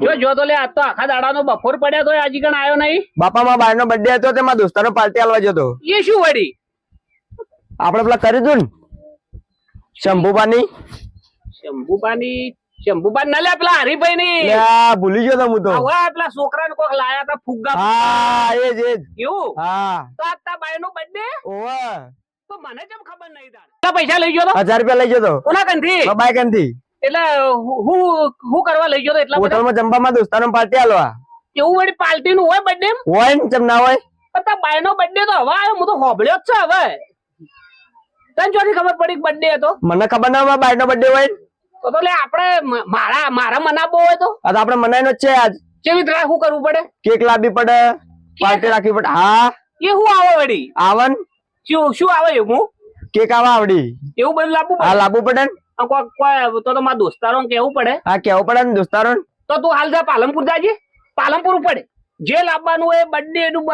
જો જો તો લે આજ તો આખા દાડાનો બફોર પડ્યા તો હજી કણ આવ્યો નહીં. બાપા માં બાર નો બર્થડે હતો તે મારા પાર્ટી આલવા જતો. એ શું વળી? આપણે પેલા કરી દઉં ને? શંભુબાની શંભુબાની શંભુબાન ના લે પેલા હરીભાઈ ની ભૂલી ગયો તો હું તો. હવે પેલા છોકરા ને કોક લાયા તા ફુગ્ગા હા એજ એજ. એવું? હા. તો આજ તા બાઈ નો બર્થડે ઓવે. તો મને કેમ ખબર નહીં કેટલા પૈસા લઈ ગયો તો? હજાર રૂપિયા લઈ ગયો કોના કંથી બાયથી એટલે હું હું કરવા લઈ ગયો તો એટલા બધા. હોટલમાં જમવામાં દોસ્તાનો પાર્ટી આલવા એવું વળી પાર્ટી નું હોય બર્થડે હોય ને ચમ ના હોય? પણ બાય નો બર્થડે તો હવે આવ્યો હું તો હોબળ્યો જ છે હવે. તને ચોથી ખબર પડી બર્થડે હતો? મને ખબર ના હોય બાય નો બર્થડે હોય તો તો લે આપણે મારા મારા મનાબો હોય તો. આ તો આપણે મનાઈનો જ છે આજ. કેવી રીતે શું કરવું પડે? કેક લાવવી પડે પાર્ટી રાખવી પડે. હા. એ હું આવે વળી? આવન શું શું આવે એવું? કેક આવા આવડી. એવું બધું લાવવું હા લાવવું પડે ને. તો તો મારા દોસ્તારો કેવું પડે. હા કેવું પડે ને દોસ્તારો તો તું હાલ જા પાલનપુર જાજે. પાલનપુર પડે જે લાવવાનું હોય બર્થડે નું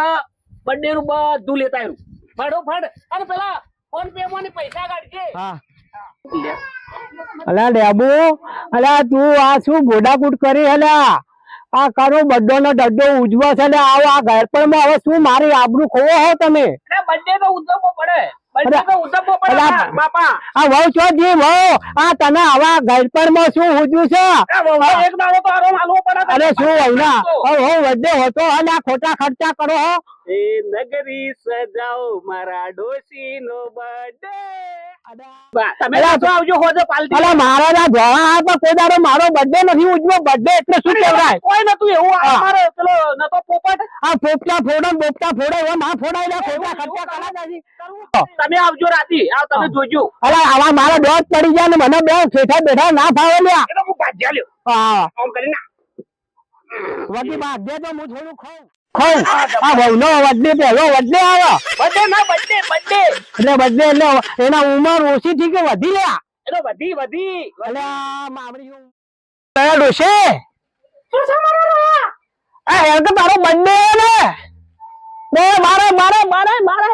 બર્થડે નું બધું લેતા આવ્યું ફાડો ફાડ અને પેલા ફોન પે માં પૈસા કાઢજે. હા. અલા ડેબુ? અલા તું આ શું ગોડાકૂટ કરી અલ્યા? આ કરો બધો નો ડડો ઉજવો છે આવો આ ઘર પર હવે શું મારી આબરૂ ખોવો હો તમે? birthday તો ઉજવવો પડે. આ વહુ છો જી વહુ? આ તને આવા ઘર પરમાં શું ઉજવું છે? વહુ. અરે શું હોય ના? હવે હું વધે હોતો અને આ ખોટા ખર્ચા કરો નગરી સજાઓ મારા ડોશી નો બર્થડે તમે આવજો હોજો મારા ના ધોળા આ તો કોઈ દાડો મારો બર્થડે નથી ઉજવો બર્થડે એટલે શું કહેવાય? કોઈ નતું એવું અમારે પેલો નતો પોપટ. આ ફોપટા ફોડો ને બોપટા એવા ના ફોડાય ખોટા ખર્ચા કરા તમે આવજો રાતી. આવ તમે જોજો. અલા આવા મારા દોત પડી ગયા ને મને બે છેઠા બેઠા ના ફાવે લ્યા. એટલે હું ભાજ્યા લ્યો. બાદ દે તો હું થોડું ખાઉં. આ પહેલો આવે બર્થડે ના બર્થડે બર્થડે એટલે એટલે એના ઉંમર ઓછી થી કે વધી લ્યા? એટલે વધી વધી. એટલે આ મામડી શું કયા ડોશે આ એ તો તારો બર્થડે ને. બે મારે મારે મારે મારે.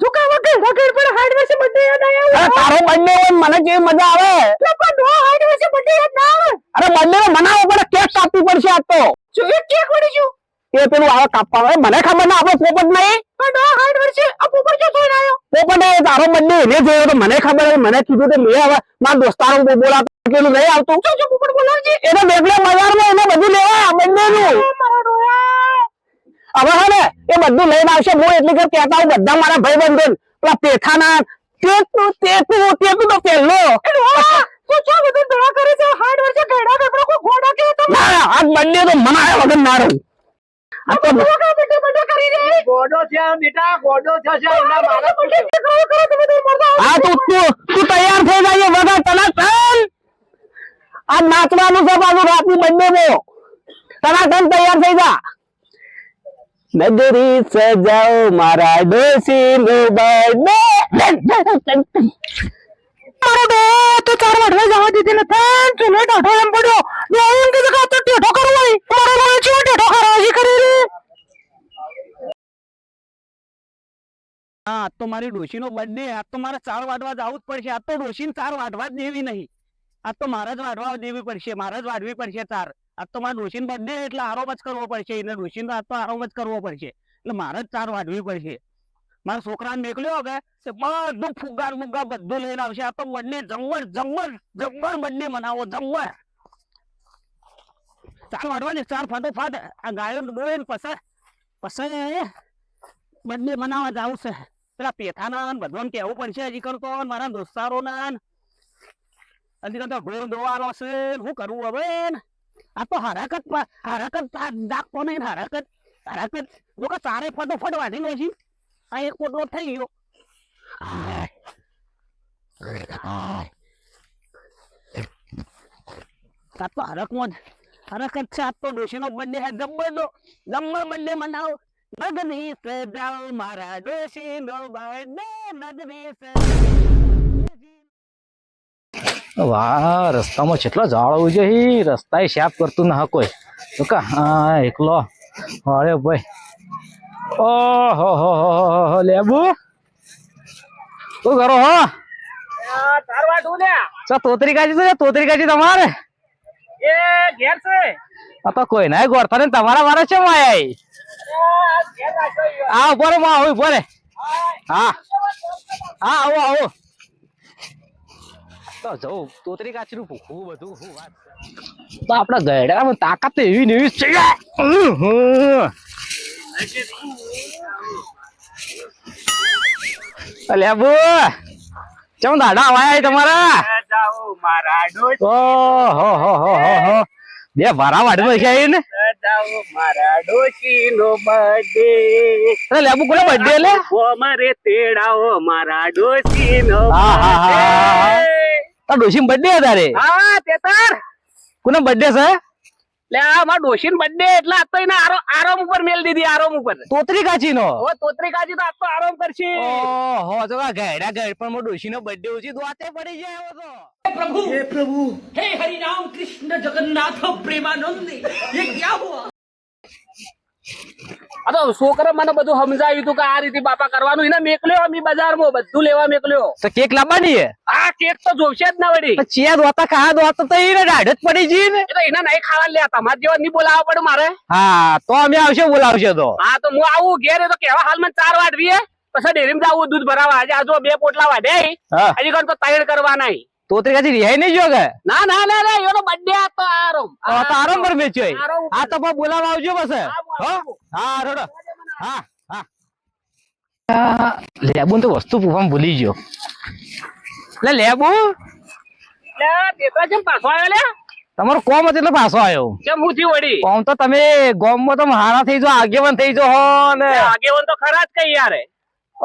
ઝુકા વગર વગર પણ હાર્ડ વર્ષે બર્થડે યાદ આવ્યો તારો બર્થડે હોય મને કેવી મજા આવે? પણ નો હાર્ડ વર્ષે બર્થડે યાદ ના આવે. અરે બર્થડે મનાવો પણ કેક કાપવી પડશે આ તો. જો એક કેક વળી જો. એ પેલું આવે કાપવા. આવે મને ખબર ના આપણે પોપટ નહીં? પણ નો હાર્ડ વર્ષે આ પોપટ જો જોઈને આવ્યો. પોપટ એ તારો બર્થડે એને જોયો તો મને ખબર હતી મને કીધું કે લે આવે મારા દોસ્તારો બોલા કેલું નહીં આવતું. જો જો પોપટ બોલાવજે એને બેગલે બજારમાં એને બધું લેવા બર્થડે નું. હવે હે બધું લઈને આવશે. હું એટલી કે કહેતા હું બધા મારા ભાઈ બંધો પેલા પેઠાના તેતું તેતું તેતું તો પહેલો તું ચા બધું દડા કરે છે? હાડ વર્ષે ઘેડા કપડો કો ઘોડા કે તો ના આજ બંને તો મનાયા વગર ના રહું. આ તો બેટે બેટે કરી રે ગોડો છે બેટા ગોડો છે છે એના મારા હા. તું તું તું તૈયાર થઈ જાય વગર તને આ નાચવાનું છે પાછું રાતની બંને મો તને તને તૈયાર થઈ જા. નગરી સજાઓ મારા ડોસી નો બર્થડે મારો બે તો ચાર જવા દીધી ને થેન ચૂલો ટાઢો એમ પડ્યો. ને એમ કીધું કે આ તો ટેઢો કરવો હોય. મારો ભાઈ ચેવો ટેઢો ખરાજી કરી રે હા તો મારી ડોશીનો બર્થડે આ તો મારે ચાર વાડવા જવું જ પડશે. આજ તો ચાર વાટવા જ દેવી નહીં. આ તો મારે જ વાડવા દેવી પડશે. મારે જ વાડવી પડશે ચાર. આજ તો મારે ડોશીન બર્થડે એટલે આરોપ જ કરવો પડશે. એને ડોશીનો આજ તો આરોપ જ કરવો પડશે. એટલે મારે જ ચાર વાઢવી પડશે. મારા છોકરાને નીકળ્યો કે બધું ફુગ્ગા મુગા બધું લઈને આવશે. આ તો બંને જમવર જમવર જમવર બંને મનાવો જમવર ચાર વાટવા ને ચાર ફાટોફાટ આ ગાયો દોય ને પસાર બંને મનાવા જાવ છે. પેલા પેથાના બધાને કહેવું પડશે, હજી કરતો મારા દોસ્તારો ના. હજી કરતો ઢોર દોવાનો છે શું કરવું હવે ને? આ તો હરકત હરકત આ દાખતો નહીં, હરકત હરકત. લોકો ચારે ફટોફટ વાંધી લે છે આ એક કોટલો થઈ ગયો. આ તો હરકમાં જ હરકત છે, આ તો ડોશીનો બંને હે જબ્બર નો બંને મનાવ. નગરી સજાઓ મારા ડોશીનો બંને નગરી સજાઓ વાહ રસ્તામાં કેટલો જાળવું છે હી. રસ્તા સાફ કરતું ના કોઈ. તો કા હા એકલો. અરે ભાઈ. ઓહો હો હો હો હો લેબુ. શું કરો હો? તોતરી કાજી છે તોતરી કાજી તમારે? એ ઘેર છે. આ તો કોઈ ના ગોળતા ને તમારા વારે છે માયા આ ઊભો રે માં આવું ઊભો હા. હા આવો આવો. તો જવું તોતરી કાચરું ભૂખવું બધું હું વાત તો આપણા ગયડામાં તાકાત તો એવી ને એવી છે. અલ્યા બુ ચમ દાડા વાયા તમારા? મારા ઓહો હો હો હો હો. બે વારા વાડમાં છે ને? જાઓ મારા ડોશી નો બર્થડે અરે લેબુ કોનો બર્થડે લે? ઓ મારે તેડાઓ મારા ડોશી નો ડોશી બર્થડે તારે હા તેતર કોનો બર્થડે છે? લે મારા ડોશી બર્થડે એટલે આ તો એને આરામ ઉપર મેલ દીધી આરામ ઉપર. તોતરી કાચી નો ઓ તોતરી કાચી તો આ તો આરામ કરશે. ઓહો તો કા ઘેડા ઘેડ પણ મારો ડોશી નો બર્થડે ઉછી દોતે પડી જાય એવો તો. હે પ્રભુ! હે પ્રભુ! હે હરિ રામ કૃષ્ણ જગન્નાથ પ્રેમાનંદ. એ ક્યા હુઆ? તો છોકરા મને બધું સમજાવ્યું હતું કે આ રીતે બાપા કરવાનું. એને મેકલ્યો અમે બજારમાં બધું લેવા મેકલ્યો. તો કેક લાવવાની હે આ કેક તો જોશે જ ના વળી. તો ચિયા દોતા ખા દોતા તો એને દાઢ જ પડી જઈ ને. એટલે એને નહીં ખાવા લે તમારે જેવા નહીં બોલાવવા પડે મારે. હા તો અમે આવશે બોલાવશે તો. હા તો હું આવું ઘેર તો કેવા હાલમાં ચાર વાટવીએ પછી પછી ડેરીમાં જવું દૂધ ભરાવા. આજે આજો બે પોટલા વાઢે હજી કોણ તો તૈયાર કરવાના તો તોતરી કાચી રિહાઈ નહીં જોગે ના ના ના ના એનો બર્થડે આ તો આરામ આ તો આરામ પર મેચ્યો આ તો બોલાવા આવજો બસ હા, હું હો આવું. હા રોડો હા. હા લેબુ તો વસ્તુ પૂછવામાં ભૂલી ગયો. લે લેબુ. લે પેપર કેમ પાછો આવ્યો લે. તમારો કોમ હતો એટલે પાછો આવ્યો. કેમ હું થયું વળી? કોમ તો તમે ગોમમાં તો હારા થઈ જો આગેવાન થઈ જો હો ને. આગેવન તો ખરા જ કઈ યાર.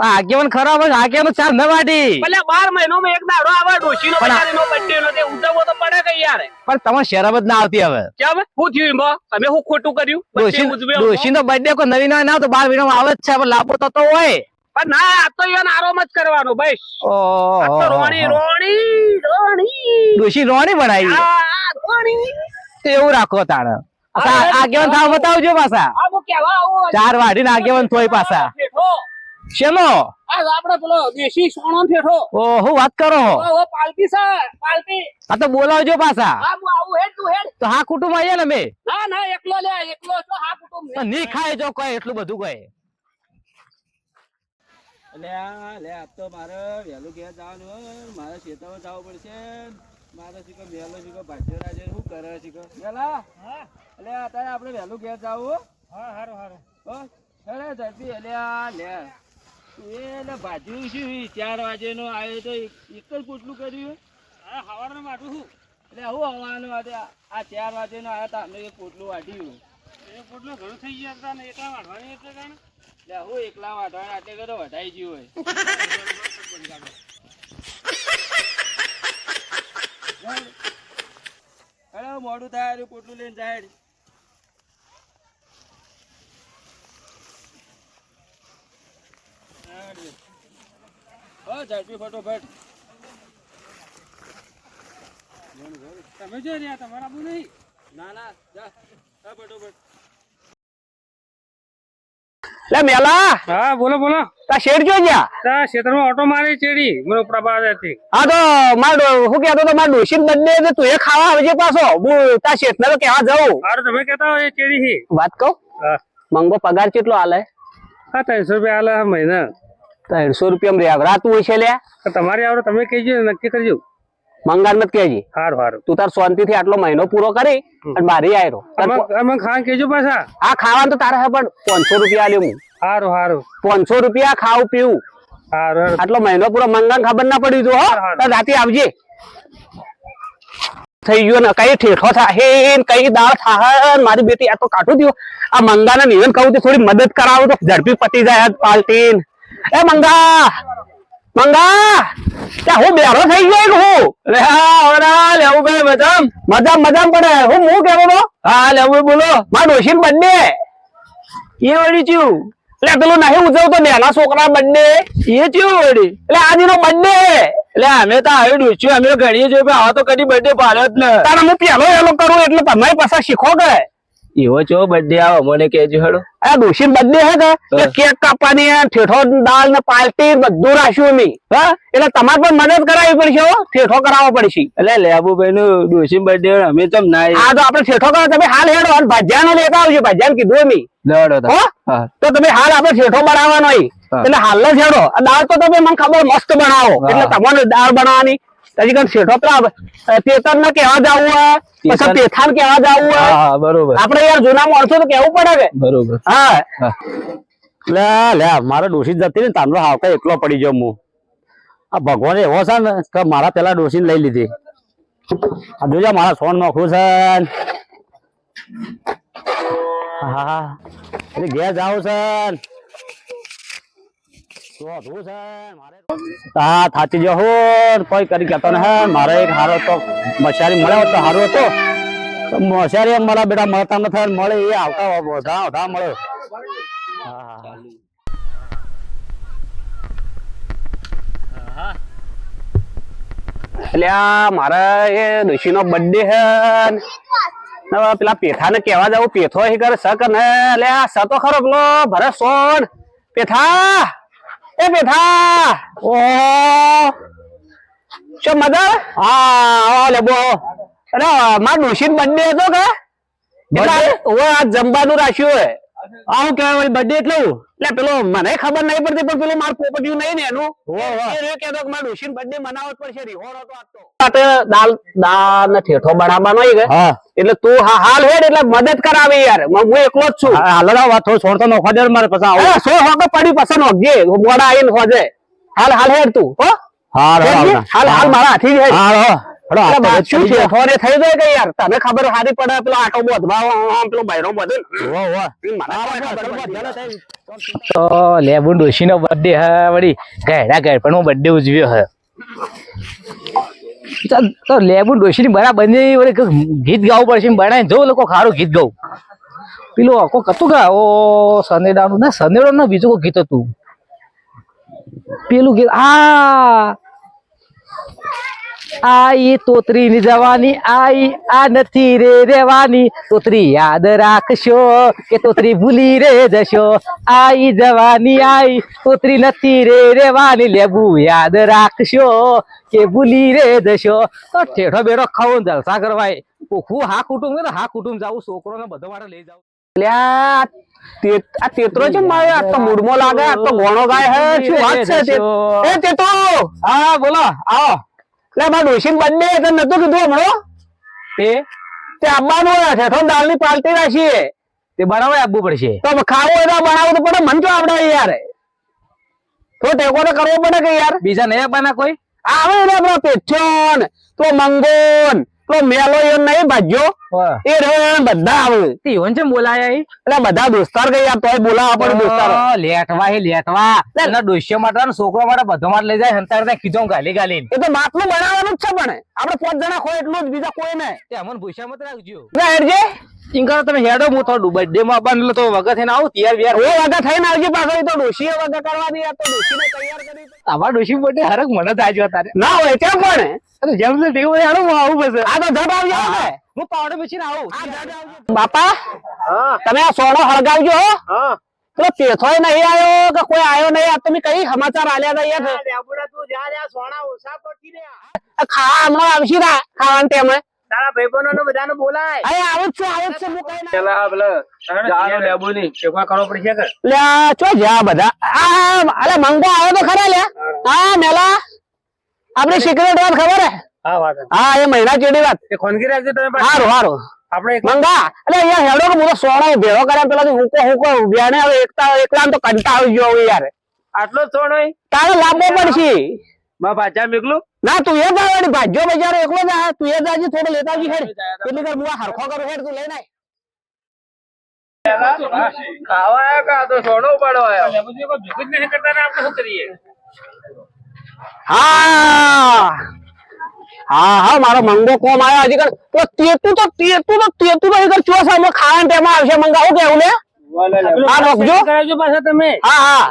આગેવાન ખરાબ હોય આગેવાન ચાર ન વાટી ભલે બાર મહિનોમાં એક દાડો આવે ડોશીનો બિચારીનો birthday નો તે ઉતરવો તો પડે કે યાર. પણ તમારે શરમ જ ના આવતી હવે. કેમ? હું થયું એમાં? તમે હું ખોટું કર્યું? ડોશી birthday ડોશી નો બર્થડે કો નવી નવી ના તો બાર મહિનામાં આવે જ છે પણ લાભો તો તો હોય. પણ ના આ તો યાર આરામ જ કરવાનો ભાઈ ઓ તો રોણી રોણી રોણી. ડોશી રોણી બનાવી આ રોણી. તો એવું રાખો તાણે. આગેવાન થાવ બતાવજો પાછા. ચાર વાઢીને આગેવાન થોય પાછા. શેનો? આપડે પેલો દેશી સોનો ઠેઠો. ઓહો વાત કરો ઓહો ઓ, સર છે આ તો બોલાવજો પાછા. હા હું આવું હેડ તું હેડ તો હા કુટુંબ આયા ને મે ના ના એકલો લે એકલો છો હા કુટુંબ. નહીં ખાય જો કોઈ એટલું બધું કોઈ. લે લે આ તો મારે વહેલું ઘેર જવાનું મારે ખેતરમાં જવું પડશે. મારે શીખો વહેલો શીખો ભાજ્યો રાજે શું કરે શીખો? વહેલા? એટલે અત્યારે આપણે વહેલું ઘેર જવું હા? હારું હારું. હો? અરે ઝડપી એટલે લે. એટલે ભાજ્યું શું ચાર વાગે નો આવ્યો તો એક એક જ કોટલું કર્યું હવાનું માટું શું? એટલે હું હવાનું માટે આ ચાર વાગે નો આવ્યા તા અમે એક કોટલું વાટ્યું એ પોટલું ઘણું થઈ ગયા હતા ને એકલા વાટવાની એટલે કારણે એટલે હું એકલા વાટવાના એટલે કે તો વઢાઈ ગયું હોય. અરે મોડું થાય કોટલું લઈને જાય હો, ઝડપી ફટોફટ. તમે જો રહ્યા તમારા બુ નહીં. ના ના જા હા, ફટોફટ. લે મેલા! હા બોલો બોલો. તા શેર જો ગયા તા ક્ષેત્રમાં ઓટો મારી ચેડી મને પ્રભાત હતી હા તો મારો શું કહેતો તો મારો ડોશી બર્થડે છે તું એ ખાવા આવજે પાછો. હું તા શેઠને તો કહેવા જાઉં. હારું તમે કેતા હોય એ ચેડી હી. વાત કહું? મંગો પગાર કેટલો હાલે હા ત્રણસો રૂપિયા આલે મહિના. ત્રણસો રૂપિયા રાતું હોય છે લે. તો આવડે તમે કહેજો નક્કી કરજો. મંગાર મત કહેજી. હારું હારું. તું તાર શાંતિથી આટલો મહિનો પૂરો કરી અને બારી આયરો. અમે કેજો પાછા. આ ખાવાનું તો તારે હે પણ પાંચસો રૂપિયા આલ્યો હું. હારું હારું. પાંચસો રૂપિયા ખાવું પીવું. આટલો મહિનો પૂરો મંગાન ખબર ના પડી તો હો. તાર રાતે આવજે. થઈ ગયો ને કઈ ઠેઠો થાહે કઈ દાળ થાહે મારી બેટી આ તો કાઢું દો આ મંગાના નિવેદન કહું તો થોડી મદદ કરાવો તો ઝડપી પતી જાય પાલટીન. એ મંગા! મંગા! ત્યાં હું બેરો થઈ ગયો હું લે હા ઓરા પડે હું. હું કેવો તો હા લેવું બોલો. માર ડોશીન બંને. એ વળી ચિયું એટલે પેલું નહીં ઉજવતો, નાના છોકરા બર્થડે એ ચિયું વળી. એટલે આજનો બંને. એટલે અમે તો આવી ડૂચ્યું અમે ગણીએ છીએ આવા તો કદી બર્થડે પાડ્યો જ ને. તારે હું એલો કરું એટલે તમે પાછા શીખો કે? એવો ચો બર્થડે આવો? મને કેજો હેડો. આ ડોશી બર્થડે હે કે? કેક કાપવાની ઠેઠો દાળ ને પાલટી બધું રાખ્યું મી હા? એટલે તમારે પણ મદદ કરાવી પડશે હો ઠેઠો કરાવવો પડશે. એટલે લેબુભાઈ નું ડોશી બર્થડે અમે તમ ના આ તો આપણે ઠેઠો કરો તમે હાલ હેડો અને ભજીયાનો લેતા આવજો ભજીયાને કીધું મી દોડો હો? હા. તો તમે હાલ આપણે ઠેઠો બનાવવાનો એટલે હાલ જ હેડો. આ દાળ તો તમે મને ખબર મસ્ત બનાવો. એટલે તમારે દાળ બનાવવાની. હજી ઠેઠો પેલા તેતર ને કેવા જવું હોય પછી તેથાન કેવા જવું હોય. હા બરોબર. આપણે યાર જૂના માણસો તો કેવું પડે કે. બરોબર. હા. લે લે મારે ડોસી જતી ને તાંડો હાવકા એકલો પડી જાઉં હું આ ભગવાન એવો છે ને કે મારા પેલા ડોસી લઈ લીધી. આ જોજે મારા સોન નોખું છે. હા ઘેર જાવ છે ને. હા, થાચી જો હો. કોઈ કરી કહેતો ને હે. મારે એક હારો તો મશારી મળ્યો તો હારો હતો. એમ મારા બેટા મળતા નથી ને મળે એ આવતા બધા બધા મળે. હા હા એટલે આ મારા એ ડોશીનો બર્થડે હે પેલા પેથા ને કેવા જાવ પેથો એ કરે સક ને? એટલે આ સ તો ખરો પેલો ભરે સોન. પેથા! એ પેથા ઓ શું મજા હા લે બો અરે મારા ડોશીનો બર્થડે હતો કે? એટલે આ જમવાનું રાખ્યું હે આ હું કહેવાય બર્થડે એટલું એટલે પેલો મને ખબર નહીં પડતી પણ પેલું મારું પોપટિયું નહીં ને એનું. એ કહેતો કે મારા ડોશીનો બર્થડે મનાવવો પડશે રિહોર હતો તો. માટે દાલ દાલ ને ઠેઠો બનાવવાનો કે? એટલે તું હા હાલ હેડ એટલે મદદ કરાવે યાર. હું એકલો જ છું. હાલ વાત થોડો છોડતો નો ખોજે મારે પછી આવો. સો હોકે પડી પસંદ નોખજે. મોડા આવીને હોજે. હાલ હાલ હેડ તું હો. હાલ હાલ હાલ. મારા હાથી હેડ. હાલ હો. શું છે થોડે થઈ જાય કે યાર? તને ખબર સારી પડે પેલો આટો બોધવા આમ પેલો બૈરો બધે તો લેબુ બર્થડે હે વળી ઘેડા ઘેડ પણ હું. બર્થડે ઉજવ્યો હે. તો લેબુ ડોશી ની બરાબર ગીત ગાવું પડશે બનાય જો લોકો ખારું ગીત ગાવું પેલું આખો કતું ગા, ઓ સનેડાનું ના સનેડો ના, બીજું કોઈ ગીત હતું. પેલું ગીત, આ આઈ તોતરી ની જવાની આઈ આ નથી રે રેવાની. તોતરી યાદ રાખશો કે તોતરી ભૂલી રે જશો. આઈ જવાની આઈ તોતરી નથી રે રેવાની. લેબુ યાદ રાખશો કે ભૂલી રે જશો. તો ઠેઠો બેઠો ખાવ જલસા કરવાય. હું હા કુટુંબ ને હા કુટુંબ જાવું છોકરો ને બધો માટે લઈ જાઉં. આ તેતરો છે મારે આ તો મૂડમાં લાગે આ તો ગોણો ગાય હે શું વાત છે એ તેતો હા બોલો આવો. લે મારા ડોશીન બર્થડે તને નતું કીધું હમણો. તે તે આવવાનું હોય ઠેઠો દાળની પાર્ટી રાખીએ. તે બનાવવા આપવું પડશે. તો ખાવું હોય તો બનાવવું તો પડે મન તો આવડે યાર. તો ટેકો તો કરવો પડે કે યાર? બીજા નહીં આપવાના કોઈ? આવે ને પેઠોન તો મંગોન તો મેલો એ નહીં ભાજ્યો. એ રે બધા આવે. તે ઈવન બોલાયા એટલે બધા દોસ્તાર ગઈ યાર તોય બોલાવા પડે દોસ્તારો. લેટવા હે લેટવા. એના ડોસ્યો માટે ને છોકરો માટે બધો માટે લઈ જાય હંતાર ગાલી ગાલી એ તો માટલું બનાવવાનું જ છે પણ. આપણે પાંચ જણા ખોય એટલું જ બીજા કોઈ નહીં. તે અમન ભૂસા મત રાખજો. હેડજે. તમે હેડો હું થોડું બર્થડે માં આવવાનું તો વગર થઈને આવું તૈયાર બિયાર ઓ વાગા થઈને આવજે પાછો તો ડોશી વગર કરવાની આ તો ડોશીને તૈયાર કરી આવા ડોશી બર્થડે હરક મને જ આજો તારે ના હોય કેમ પણ? જેમ હેડો હું આવું બસ આ તો જબ આવી ને. હું પાવડે બેસીને આવું. બાપા તમે આ સોનો હળગાવજો હો. પેલો પેથો નહીં આવ્યો કે કોઈ આવ્યો નહીં આ તમે કઈ સમાચાર આલ્યા હતા યાર? ખાવા હમણાં આવશે ના ખાવાનું ટાઈમે તારા ભાઈબંધો બધાને બોલાય. અરે આવું જ છું આવું જ છું હું કઈ ના પેલા જાનો લેબુ ની ટેકો કરવો પડશે કે? લ્યા ચો જ્યાં બધા. આ અરે મંગો આવ્યો તો ખરા લ્યા હા મેલા. આપણી સિક્રેટ વાત ખબર હે? હા વાત હા એ મહિના ચેડી વાત. એ ખોનગી રાખજો તમે હારું હારું. આપણે મંગા એટલે અહીંયા હેડો કે મોટો ભેળો કર્યા પેલા હુકો હુકો વ્યાને હવે એકતા એકલા તો કંટા આવી ગયો યાર. આટલો સોણ હોય તારે લાંબો પડશે. માં પાછા મેકલું ના તું એ જા ભાજ્યો બજારો એકલો જ આ તું એ જાજી થોડો લેતા આવજી હેડ કેટલી કર હરખો કરું હેડ તું ખાવા કા? સોનો આવ્યો હા. હા હા મારો મંગો કોમ આવ્યો હજી તો તેતું તો તેતું તો તેતું તો હજી ચોસ અમે ખાવાના ટાઈમ આવશે મંગાવું કેવું લે? હા રોકજો. કરાવજો પાછા તમે. હા હા.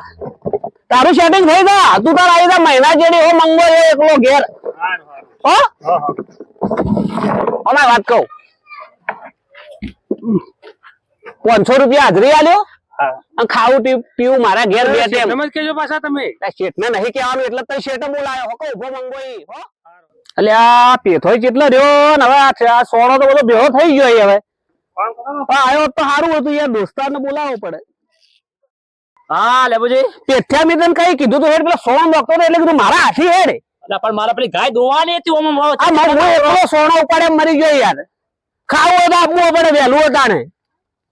તારું સેટિંગ થઈ જા તું તાર આવી જા. મહિના જેડી હો મંગો એ એકલો ઘેર. હો? અમાર વાત કહું. પાંચસો રૂપિયા હાજરી આલ્યો? ખાવું પી- પીવું મારા ઘેર બે ટેમ તમે જ કહેજો પાછા તમે. શેઠ ને નહીં કહેવાનું એટલે તમે શેઠ બોલાયો હો કે ઊભો મંગો હો. એટલે આ પેથોય કેટલો રહ્યો ને હવે આ સોનો તો બધો ભેળો થઈ ગયો હવે. આવ્યો તો સારું હતું યાર દોસ્તાર ને બોલાવવો પડે. હા લેબુજી પેથ્યા મેં તને કઈ કીધું તો હેડ પેલા સોનો ડોક્ટર એટલે કીધું મારા હાથી હેડ. પણ મારા પેલી ગાય દોવાની હતી ઓમાં એકલો સોનો ઉપાડે મરી ગયો યાર. ખાવું હોય તો આપવું પડે વહેલું હતા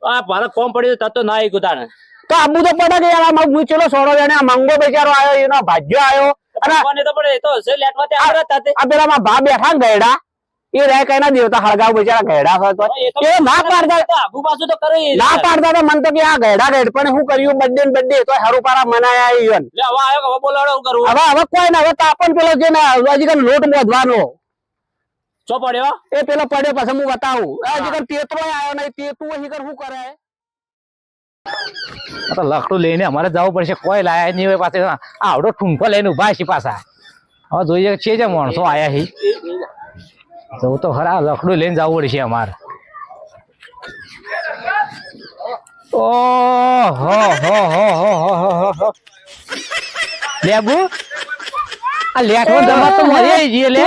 આ મારે કોમ પડ્યું તો તો ના આવી તાણે. તો આપવું તો પડે કે યાર આ ચેલો સોનો જાણે આ મંગો બેચારો આવ્યો એનો ભાગ્યો આવ્યો અને કોને તો પડે એ તો હશે લેટવા તે આવડત હતા આ પેલા માં ભા બેઠા ગયડા. એ રહે કઈ ના દેવતા હળગાવ બિચારા ગયડા હોય તો. એ ના પાડતા. તો પાછું તો કરે ના પાડતા તો મન તો કે આ ગયડા ગયડ પણ શું કર્યું બર્થડે ને બર્થડે તો હારું પારા મનાયા ઈ હવે આવ્યો હવે બોલાવડો હું કરું. હવે હવે કોઈ ના હવે તાપન પેલો જે ને લોટ મોધવાનો ચો પડ્યો? એ પેલો પડે પછી હું બતાવું. હજી કાંઈ તેતરો આવ્યો નહીં તેતું હજી શું કરે? તો લખડું લઈને અમારે જવું પડશે. કોઈ લાયા નહીં હોય પાસે આવડો ઠૂંકો લઈને ઊભા છે પાછા. હવે જોઈએ છે જે માણસો આયા છે. જવું તો ખરા લખડું લઈને જવું પડશે અમારે. ઓ હો હો હો હો હો લેબુ? આ લેઠો જમા તો મરી જઈએ લે.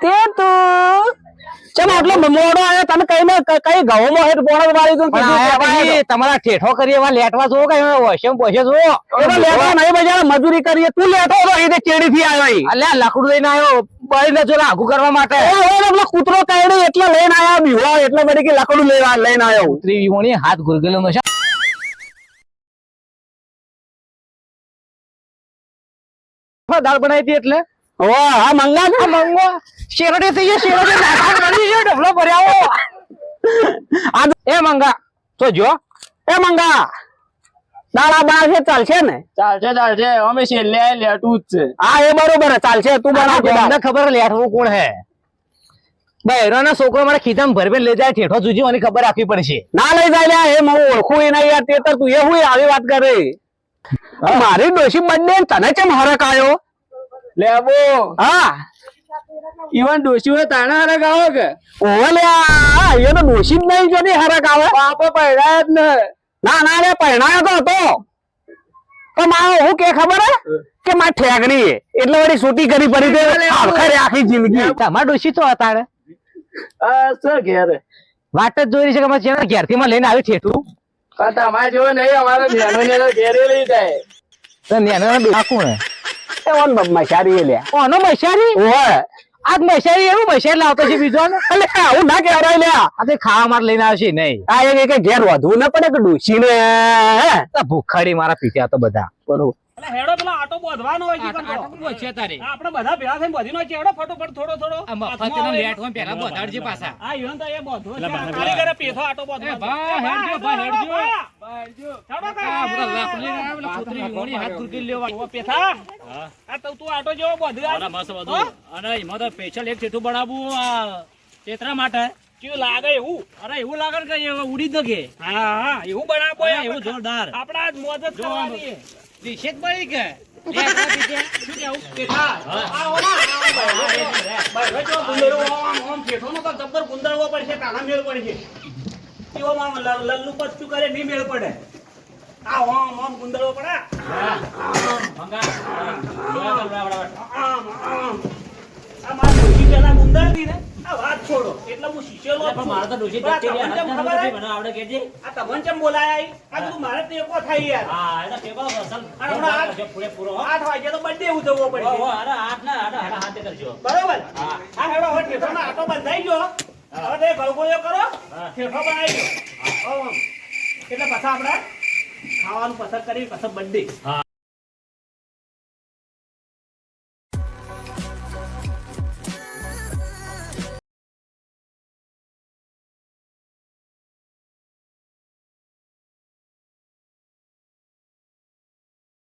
તે તું. ચમ આટલો મોડો આયો તમે કઈ ને કઈ ઘઉંમાં હેઠ પોણસ વાળી દઉં પણ તમારા ઠેઠો કરીએ એવા લેટવા જોવો કે વશમ પોશે જોવો એનો લેટો નહીં બજાર મજૂરી કરીએ. તું લેટો તો એ ચેડી થી આવ્યો અલ્યા લાકડું લઈને આવ્યો. બળીને જો લાગુ કરવા માટે. એ હવે પેલો કૂતરો કાઢ્યો એટલે લઈને આવ્યો. બીવો એટલે બધી કે લાકડું લઈને આવ્યો. ઉતરી હાથ ગુરગેલો નો દાળ બનાવી હતી એટલે? ઓ હા મંગા છે? મંગો. શેરડે થઈ ગયા શેરડે નાખા મળી ગયો ઢગલો ભર્યાવો આ એ મંગા તો જો. એ મંગા દાડા બાર છે ચાલશે ને? ચાલશે ચાલશે. અમે છેલ્લે લેટું જ છે. હા એ બરોબર ચાલશે તું બનાવ તમને ખબર લેઠવું કોણ હે? બહેરો ના છોકરો મારા ખીચામાં ભરભે લઈ જાય ઠેઠો જુજી મને ખબર આપવી પડશે. ના લઈ જાય લ્યા, એ હું ઓળખું એના યાર તે તો તું એ હું આવી વાત કરે. મારી ડોશી બંને તને કેમ હરક આવ્યો? લેબો હા. ઈવન ડોશી હોય તાણા હરક આવે કે? ઓવે લ્યા એ તો ડોશી જ નહીં જોતી હરક આવે. બાપો પહેરાય જ ને. ના ના રે પહેરાયો તો હતો. તો મારો હું કે ખબર હે? કે મારી ઠેકડી એટલે વળી છૂટી કરી પડી તે આખરે આખી જિંદગી. તમાર ડોશી તો હતા રે આ સર ઘેર. વાત જ જોઈ રહી છે કે મારે જેના ઘેરથી માં લઈને આવી ઠેઠું. તમારે જેવો નહીં અમારે નેનો નેનો ઘેરે લઈ જાય. નેના ડોશા કોણ હે? એ ઓન મશારી એ લ્યા કોનો મૈસારી? ઓવે આજ મશારી એવું મશાર લાવતો છે બીજો ને એટલે આવું ના કહેવાય લ્યા આ તો ખાવા માર લઈને આવશે નહીં. આ એક એક ઘેર વધવું ના પડે કે ડૂસી ને ભૂખાડી મારા પીત્યા તો બધા. બરોબર. એટલે હેડો પેલા આટો બોધવાનો હોય છે કંતો. હા, આપણે બધા ભેગા થઈને બોધીનો છે હેડો ફટોફટ થોડો થોડો. હાથમાં આવે. હા ઈવન તો એ આ પેથો આટો બોધવો છે. હેડજો, ભા, હેડજો. હેડો કા. ઓ પેથા. આ તો તું આટો જેવો બોધી આવ. અને એમાં તો સ્પેશિયલ એક ચેઠું બનાવું આ ચેતરા માટે. કેવું લાગે એવું? અરે એવું લાગે કે એ ઉડી જ નકે હા હા એવું બનાવો એવું જોરદાર. આપણા જ મોજ જ કરવાની. નિષેધ પડી કે? જબ્બર પડશે મેળ પડશે. લલ્લુ પચ્ચું કરે? નહીં મેળ પડે. આ આમ ઓમ ગુંદરવો પડે. આ મારા ડોશી ગુંદળ ગુંદરતી ને. આ વાત છોડો. એટલે હું શીશેલો છું. મારે તો ડોશી પણ આ જતી તમને કેમ ખબર હે? મને આવડે કેજે આ તમને કેમ બોલાયા આ બધું મારે ટેકો થાય યાર. હા એ તો અસલ. અને હમણાં આઠ- પૂરેપૂરો હો. આઠ વાગે તો બર્થડે ઉજવવો હો, હો, અરે આઠ ના આઠ આઠ હાથે કરજો. બરોબર? હા. હેડો હવે ઠેઠોનો આટો બંધાઈ ગયો. હવે તે ગળગોળીઓ કરો. ઠેઠો બનાવી ગયો એટલે પછી આપણે ખાવાનું પસંદ કરી પછી બર્થડે